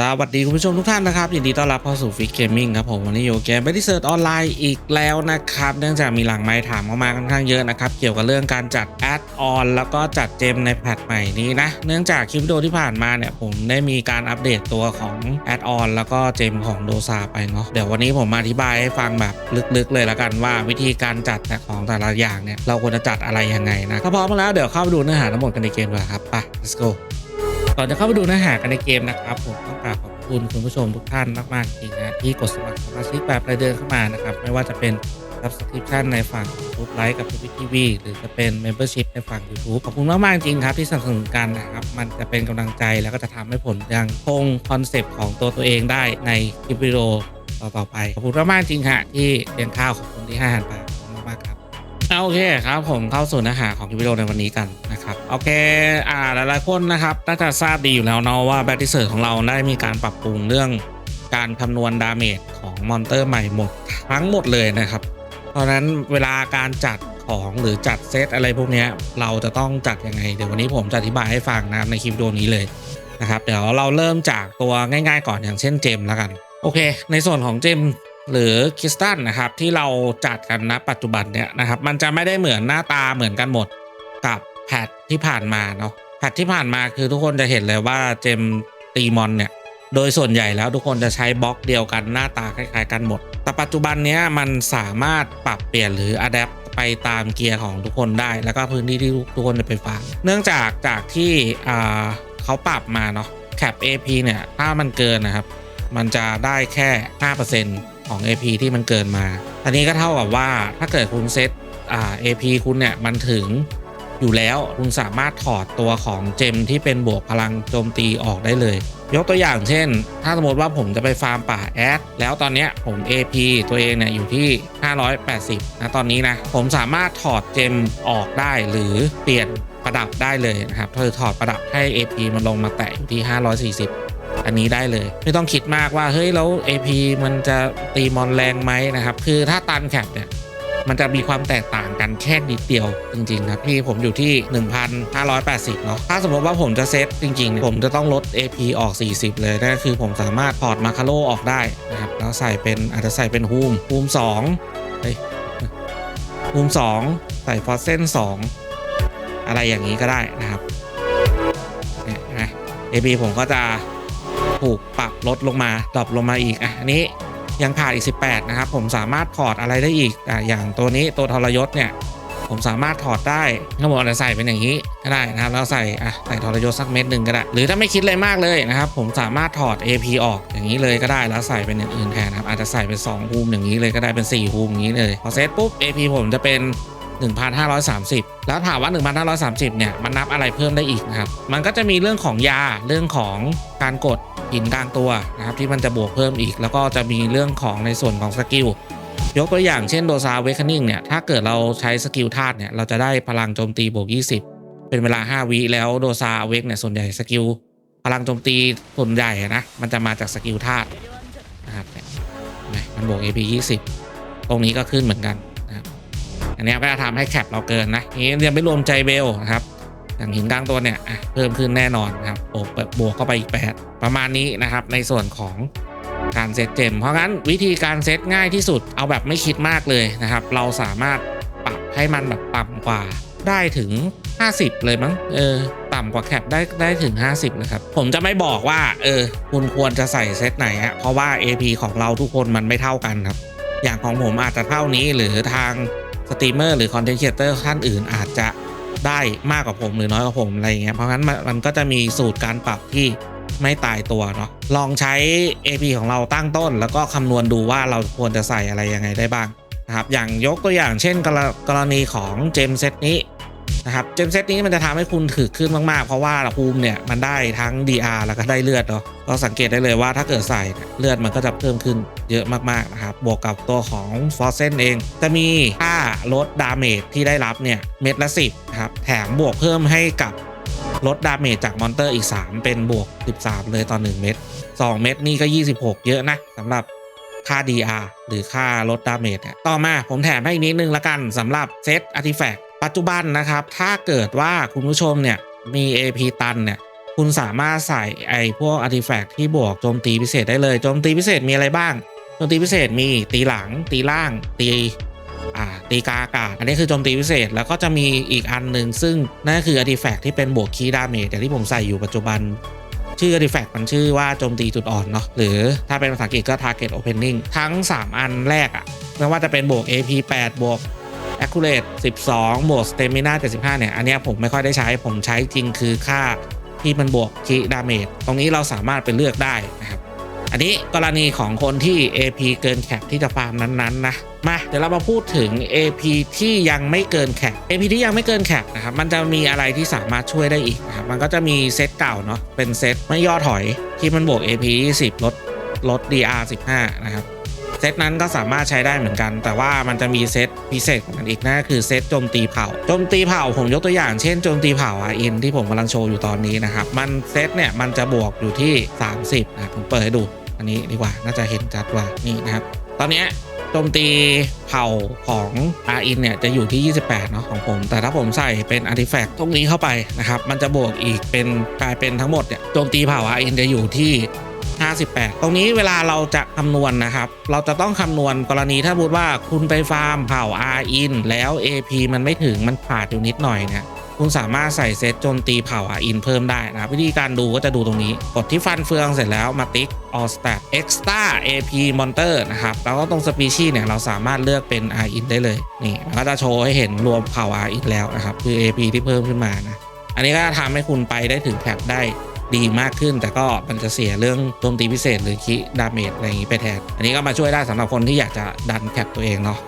สวัสดีคุณผู้ชมทุกท่านนะครับยินดีต้อนรับเข้าสู่ฟิกเกมมิ่งครับผมวันนี้อยู่เกม b บ d ิเซิร์ h ออนไลน์อีกแล้วนะครับ เนื่องจากมีหลังไม้ถามเข้ามาค่อนข้างเยอะนะครับ เกี่ยวกับเรื่องการจัดแอดออนแล้วก็จัดเจมในแพทใหม่นี้นะ เนื่องจากคลิปวิดีโอที่ผ่านมาเนี่ย ผมได้มีการอัปเดตตัวของแอดออนแล้วก็เจมของโดซาไปเนาะเดี๋ยววันนี้ผมมาอธิบายให้ฟังแบบลึกๆ เลยละกันว่าวิธีการจัดของแต่ละอย่างเนี่ยเราควรจะจัดอะไรยังไงนะถ้าพร้อมแล้วเดี๋ยวเข้าไปดูเนื้อหาทั้งหมดกันในเกมเลยครับไป let's go ก่อนจะเข้าไปดูเนื้อหากันในเกมนะครับ ผมต้องกราบขอบคุณคุณผู้ชมทุกท่านมากๆจริงนะที่กดสมัครสมาชิกแบบรายเดือนเข้ามานะครับ ไม่ว่าจะเป็น subscription ในฝั่ง YouTube ไลค์กับ Twitch TV หรือจะเป็น membership ในฝั่ง YouTube ขอบคุณมากๆจริงครับที่สนับสนุนกันนะครับ มันจะเป็นกำลังใจแล้วก็จะทำให้ผมยังคงคอนเซปต์ของตัวตัวเองได้ในคลิปวิดีโอต่อๆไป ขอบคุณมากๆจริงฮะที่เลี้ยงข้าวของคนที่ให้อาหารปลามากๆครับ โอเคครับผมเข้าสู่เนื้อหาของคลิปวิดีโอในวันนี้กันนะครับโอเคอ่าหลายๆคนนะครับน่าจะทราบดีอยู่แล้วเนาะว่าแบตเซอร์ของเราได้มีการปรับปรุงเรื่องการคำนวณดาเมจของมอนเตอร์ใหม่หมดทั้งหมดเลยนะครับ เพราะนั้นเวลาการจัดของหรือจัดเซตอะไรพวกนี้เราจะต้องจัดยังไง เดี๋ยววันนี้ผมจะอธิบายให้ฟังนะในคลิปวิดีโอนี้เลยนะครับเดี๋ยวเราเริ่มจากตัวง่าย ๆ ก่อนอย่างเช่นเจมแล้วกัน โอเค ในส่วนของเจม หรือคริสตัลนะครับที่เราจัดกันณปัจจุบันเนี่ยนะครับมันจะไม่ได้เหมือนหน้าตาเหมือนกันหมดกับแพทที่ผ่านมาเนาะแพทที่ผ่านมาคือทุกคนจะเห็นเลยว่าเจมตีมอนเนี่ยโดยส่วนใหญ่แล้วทุกคนจะใช้บล็อกเดียวกันหน้าตาคล้ายๆกันหมด แต่ปัจจุบันเนี้ยมันสามารถปรับเปลี่ยนหรืออัดแอปไปตามเกียร์ของทุกคนได้ แล้วก็พื้นที่ที่ทุกคนจะไปฟังเนื่องจากจากที่อ่าเขาปรับมาเนาะแคป AP เนี่ยถ้ามันเกินนะครับ มันจะได้แค่ 5% ของ AP ที่มันเกินมาอันนี้ก็เท่ากับว่าถ้าเกิดคุณเซตอ่า AP คุณเนี่ยมันถึงอยู่แล้วคุณสามารถถอดตัวของเจมที่เป็นบวกพลังโจมตีออกได้เลย ยกตัวอย่างเช่น ถ้าสมมติว่าผมจะไปฟาร์มป่าแอดแล้วตอนนี้ผม AP ตัวเองเนี่ยอยู่ที่ 580 นะตอนนี้นะ ผมสามารถถอดเจมออกได้หรือเปลี่ยนประดับได้เลยนะครับคือถอดประดับให้ AP มันลงมาแตะอยู่ที่ 540 อันนี้ได้เลย ไม่ต้องคิดมากว่าเฮ้ยแล้ว AP มันจะตีมอนแรงไหมนะครับ คือถ้าตันแคปเนี่ยมันจะมีความแตกต่างกันแค่นิดเดียวจริงๆครับพี่ผมอยู่ที่ 1,580 เนาะถ้าสมมติว่าผมจะเซตจริงๆ ผมจะต้องลด AP ออก 40 เลยนั่นคือผมสามารถถอดมาคาโลออกได้นะครับ แล้วใส่เป็นอาจจะใส่เป็นฮูมฮูม2เฮ้ยฮูม 2 ใส่ฟอสเซน2 อะไรอย่างนี้ก็ได้นะครับเนี่ยนไหม AP ผมก็จะ ถูกปรับลดลงมาดรอปลงมาอีกอะอันนี้ยังขาดอีก 18 นะครับ ผมสามารถถอดอะไรได้อีกอะอย่างตัวนี้ตัวทรยศเนี่ยผมสามารถถอดได้ถ้าผมอาจจะใส่เป็นอย่างนี้ก็ได้นะครับแล้วใส่อะใส่ทรยศสักเม็ดหนึ่งก็ได้ หรือถ้าไม่คิดอะไรมากเลยนะครับผมสามารถถอด AP ออกอย่างนี้เลยก็ได้แล้วใส่เป็นอย่างอื่นแทนนะครับอาจจะใส่เป็น2ฮูมอย่างนี้เลยก็ได้เป็น4ฮูมอย่างนี้เลยพอเซตปุ๊บ AP ผมจะเป็น 1,530 แล้วถามว่า 1,530 เนี่ย มันนับอะไรเพิ่มได้อีกนะครับ มันก็จะมีเรื่องของยา เรื่องของการกดหินกลางตัวนะครับที่มันจะบวกเพิ่มอีก แล้วก็จะมีเรื่องของในส่วนของสกิล ยกตัวอย่างเช่นโดซาเวคนิ่งเนี่ย ถ้าเกิดเราใช้สกิลธาตุเนี่ย เราจะได้พลังโจมตีบวก 20 เป็นเวลา 5 วิแล้วโดซาเวกเนี่ยส่วนใหญ่สกิลพลังโจมตีส่วนใหญ่นะ มันจะมาจากสกิลธาตุนะครับเนี่ยเห็นไหมมันบวก AP 20 ตรงนี้ก็ขึ้นเหมือนกัน อันนี้ก็จะทำให้แคปเราเกินนะนี้ยังไม่รวมใจเบลนะครับอย่างหินกลางตัวเนี่ยเพิ่มขึ้นแน่นอนนะครับโบวกบวกเข้าไปอีก 8 ประมาณนี้นะครับ ในส่วนของการเซตเจม เพราะงั้นวิธีการเซตง่ายที่สุดเอาแบบไม่คิดมากเลยนะครับ เราสามารถปรับให้มันแบบต่ำกว่าได้ถึง 50 เลยมั้งเออต่ำกว่าแคปได้ได้ถึง 50เลยครับ ผมจะไม่บอกว่าเออคุณควรจะใส่เซตไหนฮะเพราะว่า AP ของเราทุกคนมันไม่เท่ากันครับ อย่างของผมอาจจะเท่านี้หรือทาง สตรีมเมอร์หรือคอนเทนต์ครีเอเตอร์ท่านอื่นอาจจะได้มากกว่าผมหรือน้อยกว่าผมอะไรอย่างเงี้ยเพราะงั้นมันมันก็จะมีสูตรการปรับที่ไม่ตายตัวเนาะลองใช้ AP ของเราตั้งต้น แล้วก็คำนวณดูว่าเราควรจะใส่อะไรยังไงได้บ้างนะครับอย่างยกตัวอย่างเช่นกรกรณีของเจมเซตนี้ นะครับเจมเซตนี้มันจะทำให้คุณถือขึ้นมากๆ เพราะว่าภูมิเนี่ยมันได้ทั้ง DR แล้วก็ได้เลือดเนาะก็สังเกตได้เลยว่าถ้าเกิดใส่เลือดมันก็จะเพิ่มขึ้นเยอะมากๆนะครับบวกกับตัวของฟอสเซนเอง จะมีค่าลดดาเมจที่ได้รับเนี่ยเม็ดละ10นะครับแถมบวกเพิ่มให้กับลดดาเมจจากมอนเตอร์อีก 3 เป็นบวก 13 เลยต่อ 1 เม็ด2 เม็ดนี่ก็ 26 เยอะนะสำหรับค่า DR หรือค่าลดดาเมจต่อมาผมแถมให้อีกนิดนึงละกันสำหรับเซตอาร์ติแฟก ปัจจุบันนะครับ ถ้าเกิดว่าคุณผู้ชมเนี่ยมี AP ตันเนี่ยคุณสามารถใส่ไอ้พวกอาร์ติแฟกต์ที่บวกโจมตีพิเศษได้เลยโจมตีพิเศษมีอะไรบ้างโจมตีพิเศษมีตีหลัง ตีล่าง ตีอ่าตีกาอากาศ อันนี้คือโจมตีพิเศษแล้วก็จะมีอีกอันหนึ่งซึ่งนั่นคืออาร์ติแฟกต์ที่เป็นบวกคีย์ดาเมจแต่ที่ผมใส่อยู่ปัจจุบัน ชื่อ artifact มันชื่อว่าโจมตีจุดอ่อนเนาะหรือถ้าเป็นภาษาอังกฤษก็ target opening ทั้ง 3 อันแรกอะไม่ว่าจะเป็นบวก AP 8บวก accurate 12บวก stamina 75 เนี่ย อันนี้ผมไม่ค่อยได้ใช้ ผมใช้จริงคือค่าที่มันบวกคีดาเมจ ตรงนี้เราสามารถไปเลือกได้นะครับ อันนี้กรณีของคนที่ AP เกินแคปที่จะฟาร์มนั้นๆนะ มาเดี๋ยวเรามาพูดถึง AP ที่ยังไม่เกินแคป AP ที่ยังไม่เกินแคปนะครับ มันจะมีอะไรที่สามารถช่วยได้อีกนะครับ มันก็จะมีเซตเก่าเนาะ เป็นเซตไม่ย่อถอยที่มันบวก AP 20 ลดลด DR 15 นะครับ เซตนั้นก็สามารถใช้ได้เหมือนกัน แต่ว่ามันจะมีเซตพิเศษของมันอีกนั่นก็คือเซตโจมตีเผ่าโจมตีเผ่าผมยกตัวอย่างเช่นโจมตีเผ่าอาอินที่ผมกำลังโชว์อยู่ตอนนี้นะครับ มันเซตเนี่ยมันจะบวกอยู่ที่ 30นะผมเปิดให้ดูอันนี้ดีกว่าน่าจะเห็นชัดกว่านี่นะครับ ตอนนี้โจมตีเผ่าของอาอินเนี่ยจะอยู่ที่ 28 เนาะของผม แต่ถ้าผมใส่เป็นอาร์ติแฟกต์ตรงนี้เข้าไปนะครับ มันจะบวกอีกเป็นกลายเป็นทั้งหมดเนี่ยโจมตีเผ่าอาอินจะอยู่ที่ 58 ตรงนี้เวลาเราจะคำนวณนะครับ เราจะต้องคำนวณกรณีถ้าพูดว่าคุณไปฟาร์มเผ่า R in แล้ว AP มันไม่ถึงมันขาดอยู่นิดหน่อยเนี่ยคุณสามารถใส่เซตโจมตีเผ่า R in เพิ่มได้นะครับ วิธีการดูก็จะดูตรงนี้ กดที่ฟันเฟืองเสร็จแล้วมาติ๊ก all stat extra AP monster นะครับ แล้วก็ตรง species เนี่ย เราสามารถเลือกเป็น R in ได้เลย นี่มันก็จะโชว์ให้เห็นรวมเผ่า R in แล้วนะครับ คือ AP ที่เพิ่มขึ้นมานะ อันนี้ก็จะทำให้คุณไปได้ถึงแคปได้ ดีมากขึ้น แต่ก็มันจะเสียเรื่องโจมตีพิเศษหรือคิดาเมจอะไรอย่างนี้ไปแทน อันนี้ก็มาช่วยได้สำหรับคนที่อยากจะดันแคปตัวเองเนาะ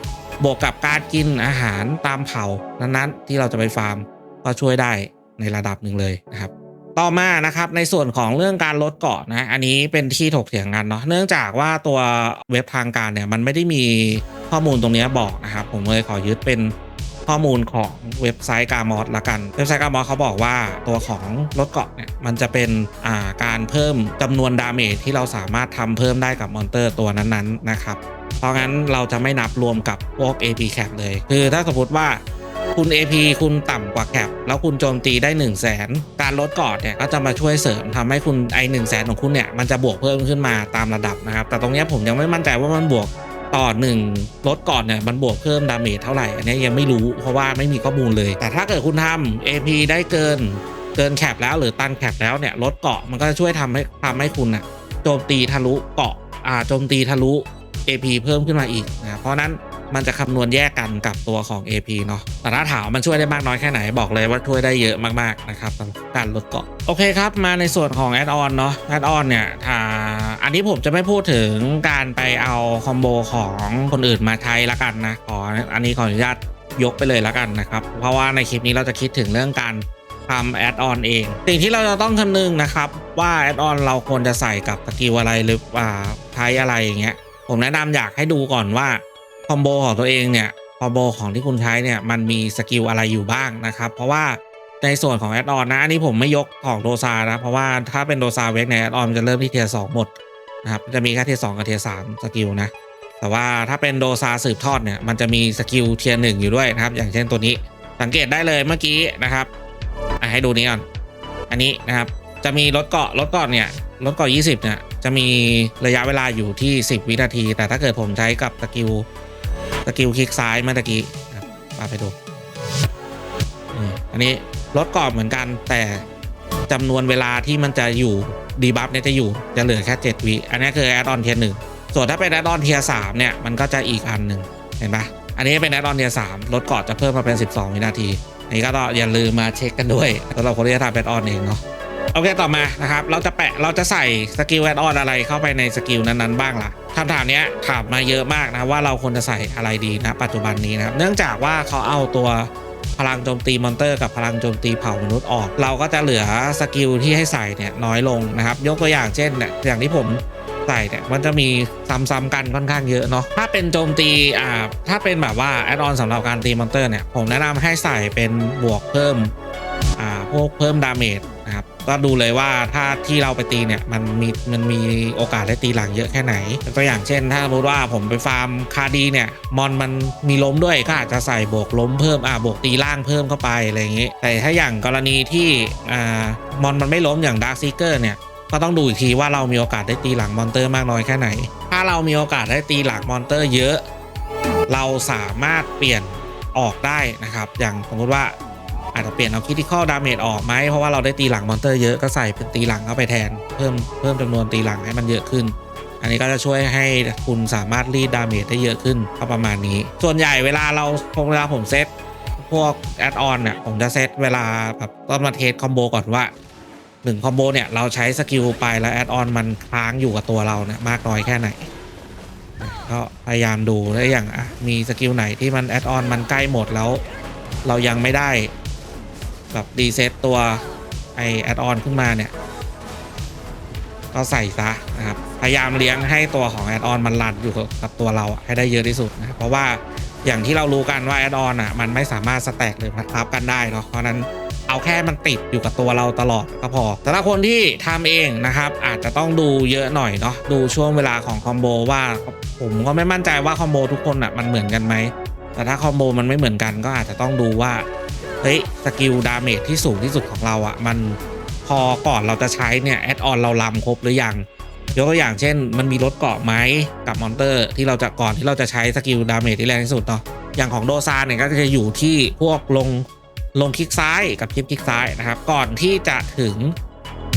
บวกกับการกินอาหารตามเผานั้นๆ ที่เราจะไปฟาร์มก็ช่วยได้ในระดับหนึ่งเลยนะครับต่อมานะครับในส่วนของเรื่องการลดเกาะนะอันนี้เป็นที่ถกเถียงกันเนาะเนื่องจากว่าตัวเว็บทางการเนี่ยมันไม่ได้มีข้อมูลตรงนี้บอกนะครับผมเลยขอยึดเป็น ข้อมูลของเว็บไซต์กามอสละกัน เว็บไซต์กามอสเขาบอกว่าตัวของลดเกาะเนี่ยมันจะเป็นาการเพิ่มจำนวนดาเมจที่เราสามารถทำเพิ่มได้กับมอนเตอร์ตัวนั้นๆนะครับ เพราะงั้นเราจะไม่นับรวมกับพวก AP cap เลย คือถ้าสมมติว่าคุณ AP คุณต่ำกว่าแคปแล้วคุณโจมตีได้ 1 0 0 0 0แสนการลดกอดเนี่ยก็จะมาช่วยเสริมทำให้คุณไอหนึ่งแสนของคุณเนี่ยมันจะบวกเพิ่มขึ้นมาตามระดับนะครับ แต่ตรงนี้ผมยังไม่มั่นใจว่ามันบวก ต่อ1รถก่อนเนี่ยมันบวกเพิ่มดาเมจเท่าไหร่ อันนี้ยังไม่รู้เพราะว่าไม่มีข้อมูลเลย แต่ถ้าเกิดคุณทำ AP ได้เกินเกินแคปแล้วหรือตันแคปแล้วเนี่ยลดเกาะมันก็จะช่วยทำให้ทำให้คุณอะโจมตีทะลุเกาะอ่าโจมตีทะลุ AP เพิ่มขึ้นมาอีกนะเพราะนั้น มันจะคำนวณแยกกันกับตัวของ AP เนาะแต่ถ้าถามว่ามันช่วยได้มากน้อยแค่ไหนบอกเลยว่าช่วยได้เยอะมากๆนะครับการลดเกาะโอเคครับ มาในส่วนของแอดออนเนาะแอดออนเนี่ยถ้าอันนี้ผมจะไม่พูดถึงการไปเอาคอมโบของคนอื่นมาใช้ละกันนะขออันนี้ขออนุญาตยกไปเลยละกันนะครับ เพราะว่าในคลิปนี้เราจะคิดถึงเรื่องการทำแอดออนเอง สิ่งที่เราจะต้องคำนึงนะครับ ว่าแอดออนเราควรจะใส่กับสกิลอะไรหรืออ่าใช้อะไรอย่างเงี้ยผมแนะนำอยากให้ดูก่อนว่า อมโบของตัวเองเนี่ยคอมโบของที่คุณใช้เนี่ยมันมีสกิลอะไรอยู่บ้างนะครับ เพราะว่าในส่วนของแอดออนนะอันนี้ผมไม่ยกของโดซานะ เพราะว่าถ้าเป็นโดซาเวกในแอดออนจะเริ่มที่เทียร์สองหมดนะครับจะมีแค่เทียร์สองกับเทียร์สามสกิลนะแต่ว่าถ้าเป็นโดซาสืบทอดเนี่ยมันจะมีสกิลเทียร์หนึ่งอยู่ด้วยนะครับ อย่างเช่นตัวนี้สังเกตได้เลยเมื่อกี้นะครับให้ดูนี้ก่อนอันนี้นะครับจะมีรถเกาะรถเกาะเนี่ยรถเกาะ20เนี่ยจะมีระยะเวลาอยู่ที่ 10 วินาที แต่ถ้าเกิดผมใช้กับสกิล สกิลคลิกซ้ายเมื่อตะกี้ครับมาไปดูอันนี้รถเกาะเหมือนกันแต่จำนวนเวลาที่มันจะอยู่ดีบัฟเนี่ยจะอยู่จะเหลือแค่ 7 วิอันนี้คือแอดออนเทียร์หนึ่งส่วนถ้าเป็นแอดออนเทียร์สามเนี่ยมันก็จะอีกอันหนึ่งเห็นปะอันนี้เป็นแอดออนเทียร์สามรถกาะจะเพิ่มมาเป็น 12 วินาที อันนี้ก็ต้องอย่าลืมมาเช็คกันด้วยสำหรับคนที่จะทำแอดออนเองเนาะ โอเคต่อมานะครับ เราจะแปะเราจะใส่สกิลแอดออนอะไรเข้าไปในสกิลนั้นๆบ้างล่ะคำถามนี้ถามมาเยอะมากนะว่าเราควรจะใส่อะไรดีนะปัจจุบันนี้นะครับเนื่องจากว่าเขาเอาตัวพลังโจมตีมอนเตอร์กับพลังโจมตีเผ่ามนุษย์ออก เราก็จะเหลือสกิลที่ให้ใส่เนี่ยน้อยลงนะครับ ยกตัวอย่างเช่นเนี่ยอย่างที่ผมใส่เนี่ยมันจะมีซ้ำๆกันค่อนข้างเยอะเนาะถ้าเป็นโจมตีอ่าถ้าเป็นแบบว่าแอดออนสำหรับการตีมอนเตอร์เนี่ยผมแนะนำให้ใส่เป็นบวกเพิ่มอ่าพวกเพิ่มดาเมจ นะครับก็ดูเลยว่าถ้าที่เราไปตีเนี่ยมันมีมันมีโอกาสได้ตีหลังเยอะแค่ไหนตัวอย่างเช่น ถ้าสมมติว่าผมไปฟาร์มคาดีเนี่ยมอนมันมีล้มด้วยก็อาจจะใส่บวกล้มเพิ่มอ่าบวกตีล่างเพิ่มเข้าไปอะไรอย่างงี้ แต่ถ้าอย่างกรณีที่อ่ามอนมันไม่ล้มอย่างดาร์ s ซีเกอร์เนี่ยก็ต้องดูอีกทีว่าเรามีโอกาสได้ตีหลังมอนเตอร์มากน้อยแค่ไหน ถ้าเรามีโอกาสได้ตีหลังมอนเตอร์เยอะ เราสามารถเปลี่ยนออกได้นะครับ อย่างสมมติว่า อาจจะเปลี่ยนเอาคิติคอลดาเมจออกไหมเพราะว่าเราได้ตีหลังมอนเตอร์เยอะก็ใส่เป็นตีหลังเข้าไปแทน เพิ่มเพิ่มจำนวนตีหลังให้มันเยอะขึ้นอันนี้ก็จะช่วยให้คุณสามารถรีดดาเมจได้เยอะขึ้นก็ประมาณนี้ ส่วนใหญ่เวลาเราเวลาผมเซตพวกแอดออนเนี่ยผมจะเซตเวลาแบบต้นมาเทสคอมโบก่อนว่าหนึ่งคอมโบเนี่ยเราใช้สกิลไปแล้วแอดออนมันค้างอยู่กับตัวเราเนี่ยมากน้อยแค่ไหนก็พยายามดูแล้วอย่างมีสกิลไหนที่มันแอดออนมันใกล้หมดแล้ว เรายังไม่ได้ แบบรีเซ็ตตัวไอแอดออนขึ้นมาเนี่ย ก็ใส่ซะนะครับ พยายามเลี้ยงให้ตัวของแอดออนมันรันอยู่กับตัวเราให้ได้เยอะที่สุดนะครับเพราะว่าอย่างที่เรารู้กันว่าแอดออนอะมันไม่สามารถสแต็กหรือทับกันได้เนาะเพราะฉะนั้นเอาแค่มันติดอยู่กับตัวเราตลอดก็พอ แต่ถ้าคนที่ทำเองนะครับ อาจจะต้องดูเยอะหน่อยเนาะดูช่วงเวลาของคอมโบว่าผมก็ไม่มั่นใจว่าคอมโบทุกคนอะมันเหมือนกันไหมแต่ถ้าคอมโบมันไม่เหมือนกันก็อาจจะต้องดูว่า เฮ้ยสกิลดาเมจที่สูงที่สุดของเราอะมันพอก่อนเราจะใช้เนี่ยแอดออนเราลำครบหรือยังยกตัวอย่างเช่น มันมีรถเกาะไหมกับมอนเตอร์ที่เราจะก่อนที่เราจะใช้สกิลดาเมจที่แรงที่สุดเนาะอย่างของโดซานเนี่ยก็จะอยู่ที่พวกลงลงคลิกซ้ายกับคลิปคลิกซ้ายนะครับ ก่อนที่จะถึง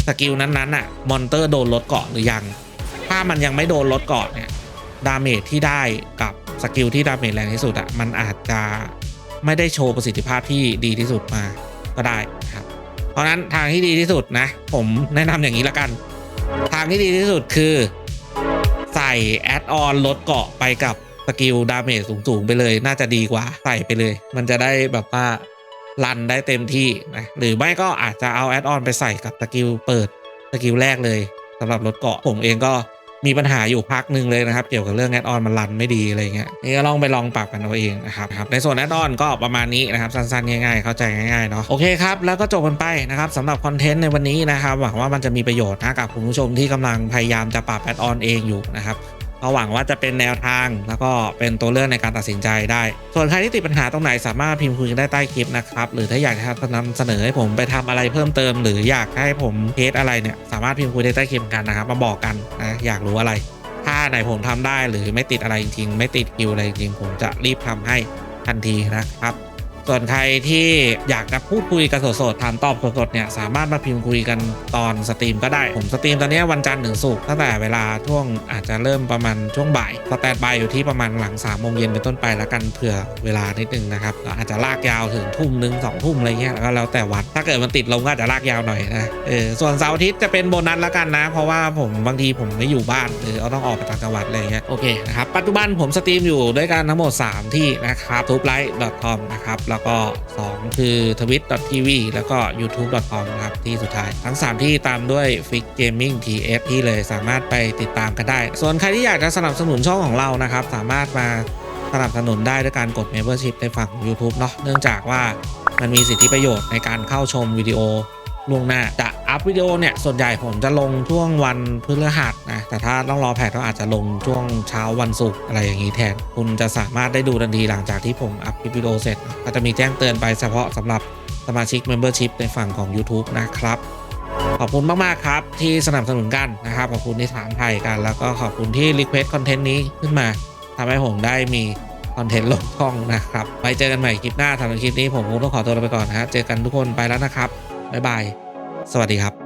สกิลนั้นๆอะมอนเตอร์โดนรถเกาะหรือยัง ถ้ามันยังไม่โดนรถเกาะเนี่ยดาเมจที่ได้กับสกิลที่ดาเมจแรงที่สุดอะมันอาจจะ ไม่ได้โชว์ประสิทธิภาพที่ดีที่สุดมาก็ได้ครับเพราะฉะนั้นทางที่ดีที่สุดนะ ผมแนะนำอย่างนี้ละกัน ทางที่ดีที่สุดคือ ใส่แอดออนลดเกาะไปกับสกิลดาเมจสูงๆ ไปเลย น่าจะดีกว่าใส่ไปเลย มันจะได้แบบว่ารันได้เต็มที่นะหรือไม่ก็อาจจะเอาแอดออนไปใส่กับสกิลเปิดสกิลแรกเลยสำหรับลดเกาะผมเองก็ มีปัญหาอยู่พักหนึ่งเลยนะครับ เกี่ยวกับเรื่องแอดออนมันรันไม่ดีอะไรเงี้ยนี่ก็ลองไปลองปรับกันเอาเองนะครับครับในส่วนแอดออนก็ประมาณนี้นะครับสั้นๆง่ายๆเข้าใจง่ายๆเนาะโอเคครับแล้วก็จบกันไปนะครับสำหรับคอนเทนต์ในวันนี้นะครับหวังว่ามันจะมีประโยชน์นะกับคุณผู้ชมที่กำลังพยายามจะปรับแอดออนเองอยู่นะครับ ก็หวังว่าจะเป็นแนวทาง แล้วก็เป็นตัวเลือกในการตัดสินใจได้ ส่วนใครที่ติดปัญหาตรงไหนสามารถพิมพ์คุยกันได้ใต้คลิปนะครับ หรือถ้าอยากจะนำเสนอให้ผมไปทำอะไรเพิ่มเติม หรืออยากให้ผมเทสอะไรเนี่ยสามารถพิมพ์คุยได้ใต้คลิปกันนะครับมาบอกกันนะอยากรู้อะไร ถ้าไหนผมทำได้หรือไม่ติดอะไรจริงๆไม่ติดคิวอะไรจริงๆผมจะรีบทำให้ทันทีนะครับ ส่วนใครที่อยากจะพูดคุยกันสดๆถามตอบสดๆเนี่ยสามารถมาพิมพ์คุยกันตอนสตรีมก็ได้ ผมสตรีมตอนนี้วันจันทร์ถึงศุกร์ตั้งแต่เวลาช่วงอาจจะเริ่มประมาณช่วงบ่ายสแตนบายอยู่ที่ประมาณหลัง3ามโมงเย็นเป็นต้นไปแล้วกันเผื่อเวลานิดนึงนะครับอาจจะลากยาวถึงทุ่มหนึ่งสองทุ่มอะไรเงี้ยก็แล้วแต่วันถ้าเกิดมันติดลงก็อาจจะลากยาวหน่อยนะเออส่วนเสาร์อาทิตย์จะเป็นโบนัสแล้วกันนะ เพราะว่าผมบางทีผมไม่อยู่บ้านหรือเอาต้องออกไปต่างจังหวัดอะไรเงี้ยโอเคนะครับปัจจุบันผมสตรีมอยู่ด้วยกันทั้งหมด 3 ที่นะครับ t u b e l i g h t c o m นะครับแล้วก็ 2 คือ twitch.tv แล้วก็ youtube.com นะครับที่สุดท้าย ทั้ง 3 ที่ตามด้วย Fix Gaming TF ที่เลยสามารถไปติดตามกันได้ ส่วนใครที่อยากจะสนับสนุนช่องของเรานะครับ สามารถมาสนับสนุนได้ด้วยการกด Membership ในฝั่ง YouTube เนาะเนื่องจากว่ามันมีสิทธิประโยชน์ในการเข้าชมวิดีโอ ล่วงหน้าจะอัพวิดีโอเนี่ยส่วนใหญ่ผมจะลงช่วงวันพฤหัสนะแต่ถ้าต้องรอแพทก็อาจจะลงช่วงเช้าวันศุกร์อะไรอย่างนี้แทน คุณจะสามารถได้ดูทันทีหลังจากที่ผมอัพคลิปวิดีโอเสร็จก็จะมีแจ้งเตือนไปเฉพาะสำหรับสมาชิก Membership ในฝั่งของ YouTube นะครับขอบคุณมาก ๆ ครับ ที่สนับสนุนกันนะครับ ขอบคุณที่ถามไทยกัน แล้วก็ขอบคุณที่รีเควสคอนเทนต์นี้ขึ้นมาทำให้ผมได้มีคอนเทนต์ลงช่องนะครับ ไปเจอกันใหม่คลิปหน้าสำหรับคลิปนี้ผมคงต้องขอตัวลาไปก่อนนะฮะเจอกันทุกคนไปแล้วนะครับ บ๊ายบาย สวัสดีครับ